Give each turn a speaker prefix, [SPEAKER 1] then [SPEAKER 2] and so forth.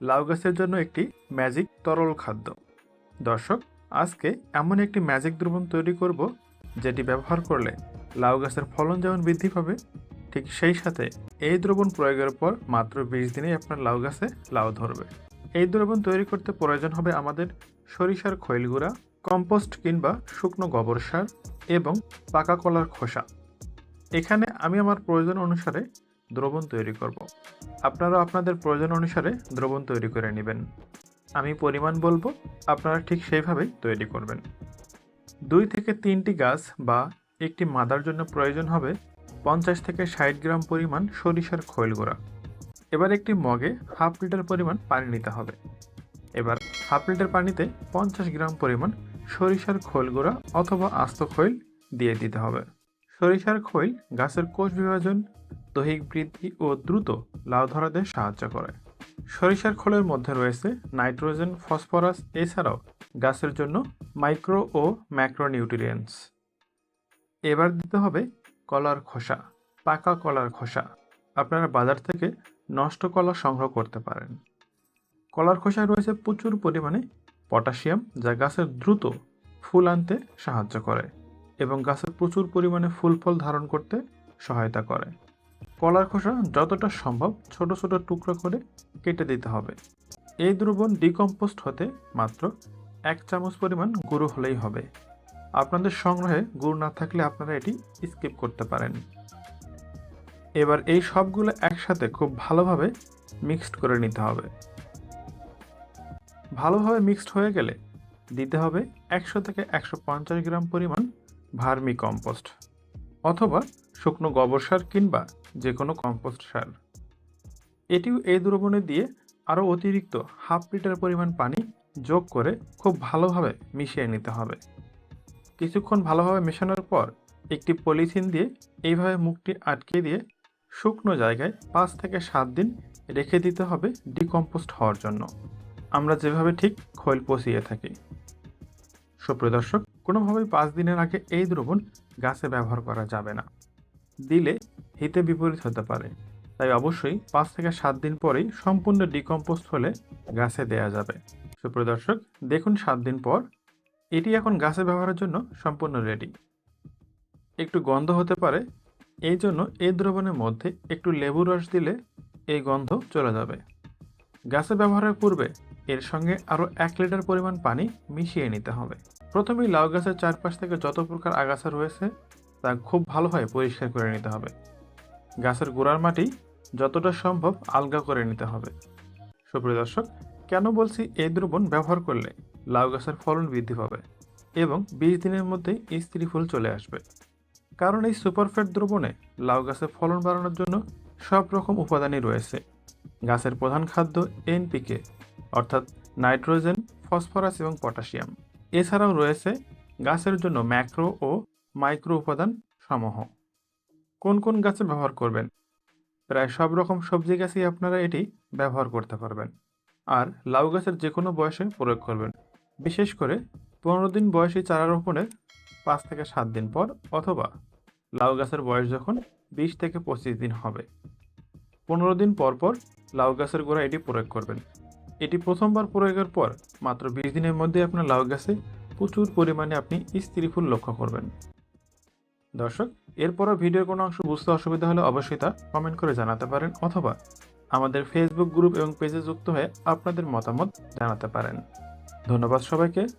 [SPEAKER 1] লাউ গাছের জন্য একটি ম্যাজিক তরল খাদ্য। দর্শক, আজকে এমন একটি ম্যাজিক দ্রবণ তৈরি করব যেটি ব্যবহার করলে লাউ গাছের ফলন যেমন বৃদ্ধি পাবে, ঠিক সেই সাথে এই দ্রবণ প্রয়োগের পর মাত্র বিশ দিনেই আপনার লাউ গাছে লাউ ধরবে। এই দ্রবণ তৈরি করতে প্রয়োজন হবে আমাদের সরিষার খৈল গুঁড়া, কম্পোস্ট কিংবা শুকনো গোবর সার এবং পাকা কলার খোসা। এখানে আমি আমার প্রয়োজন অনুসারে দ্রবণ তৈরি করব। আপনারা আপনাদের প্রয়োজন অনুসারে দ্রবণ তৈরি করে নেবেন। আমি পরিমাণ বলব, আপনারা ঠিক সেইভাবেই তৈরি করবেন। দুই থেকে তিনটি গাছ বা একটি মাদার জন্য প্রয়োজন হবে পঞ্চাশ থেকে ষাট গ্রাম পরিমাণ সরিষার খৈল গুঁড়া। এবার একটি মগে হাফ লিটার পরিমাণ পানি নিতে হবে। এবার হাফ লিটার পানিতে পঞ্চাশ গ্রাম পরিমাণ সরিষার খৈল গুঁড়া অথবা আস্ত খৈল দিয়ে দিতে হবে। সরিষার খৈল গাছের কোষ বিভাজন দৈহিক বৃদ্ধি ও দ্রুত লাউ ধরাতে সাহায্য করে। সরিষার খোলের মধ্যে রয়েছে নাইট্রোজেন, ফসফরাস, এছাড়াও গাছের জন্য মাইক্রো ও ম্যাক্রো নিউট্রিয়েন্টস এবার দিতে হবে কলার খোসা, পাকা কলার খোসা। আপনারা বাজার থেকে নষ্ট কলা সংগ্রহ করতে পারেন। কলার খোসায় রয়েছে প্রচুর পরিমাণে পটাশিয়াম, যা গাছের দ্রুত ফুল আনতে সাহায্য করে এবং গাছের প্রচুর পরিমাণে ফুল ফল ধারণ করতে সহায়তা করে। কলার খোসা যতটা সম্ভব ছোট ছোট টুকরো করে কেটে দিতে হবে। এই দ্রবণ ডিকম্পোস্ট হতে মাত্র এক চামচ পরিমাণ গুঁড়ো হলেই হবে। আপনাদের সংগ্রহে গুড় না থাকলে আপনারা এটি স্কিপ করতে পারেন। এবার এই সবগুলো একসাথে খুব ভালোভাবে মিক্সড করে নিতে হবে। ভালোভাবে মিক্সড হয়ে গেলে দিতে হবে একশো থেকে একশো পঞ্চাশ গ্রাম পরিমাণ ভার্মি কম্পোস্ট অথবা শুকনো গোবর সার কিংবা যে কোনো কম্পোস্ট সার। এটিও এই দ্রবণে দিয়ে আরও অতিরিক্ত হাফ লিটার পরিমাণ পানি যোগ করে খুব ভালোভাবে মিশিয়ে নিতে হবে। কিছুক্ষণ ভালোভাবে মেশানোর পর একটি পলিথিন দিয়ে এইভাবে মুখটি আটকে দিয়ে শুকনো জায়গায় পাঁচ থেকে সাত দিন রেখে দিতে হবে ডিকম্পোস্ট হওয়ার জন্য। আমরা যেভাবে ঠিক খৈল পচিয়ে থাকি। সুপ্রিয় দর্শক, কোনোভাবেই পাঁচ দিনের আগে এই দ্রবণ গাছে ব্যবহার করা যাবে না। দিলে হিতে বিপরীত হতে পারে। তাই অবশ্যই পাঁচ থেকে সাত দিন পরেই সম্পূর্ণ ডিকম্পোস্ট হলে গাছে দেয়া যাবে। সুপ্রিয় দর্শক, দেখুন সাত দিন পর এটি এখন গাছে ব্যবহারের জন্য সম্পূর্ণ রেডি একটু গন্ধ হতে পারে, এই জন্য এই দ্রবণের মধ্যে একটু লেবুর রস দিলে এই গন্ধ চলে যাবে। গাছে ব্যবহারের পূর্বে এর সঙ্গে আরও এক লিটার পরিমাণ পানি মিশিয়ে নিতে হবে। প্রথমেই লাউ গাছের চারপাশ থেকে যত প্রকার আগাছা রয়েছে, তা খুব ভালোভাবে পরিষ্কার করে নিতে হবে। গাছের গোড়ার মাটি যতটা সম্ভব আলগা করে নিতে হবে। সুপ্রিয় দর্শক, কেন বলছি এই দ্রবণ ব্যবহার করলে লাউ গাছের ফলন বৃদ্ধি পাবে এবং বিশ দিনের মধ্যেই স্ত্রী ফুল চলে আসবে? কারণ এই সুপারফেট দ্রবণে লাউ গাছের ফলন বাড়ানোর জন্য সব রকম উপাদানই রয়েছে। গাছের প্রধান খাদ্য এনপিকে। অর্থাৎ নাইট্রোজেন, ফসফরাস এবং পটাশিয়াম। এছাড়াও রয়েছে গাছের জন্য ম্যাক্রো ও মাইক্রো উপাদান সমূহ। কোন কোন গাছে ব্যবহার করবেন? প্রায় সব রকম সবজি গাছেই আপনারা এটি ব্যবহার করতে পারবেন। আর লাউ গাছের যে কোনো বয়সে প্রয়োগ করবেন। বিশেষ করে পনেরো দিন বয়সী চারা রোপণের পাঁচ থেকে সাত দিন পর অথবা লাউ গাছের বয়স যখন বিশ থেকে পঁচিশ দিন হবে। পনেরো দিন পর পর লাউ গাছের গোড়া এটি প্রয়োগ করবেন। এটি প্রথমবার প্রয়োগের পর মাত্র বিশ দিনের মধ্যে আপনার লাউ গাছে প্রচুর পরিমাণে আপনি স্ত্রী ফুল লক্ষ্য করবেন। দর্শক, এরপরও ভিডিওর কোনো অংশ বুঝতে অসুবিধা হলে অবশ্যই তা কমেন্ট করে জানাতে পারেন অথবা আমাদের ফেসবুক গ্রুপ এবং পেজে যুক্ত হয়ে আপনাদের মতামত জানাতে পারেন। ধন্যবাদ সবাইকে।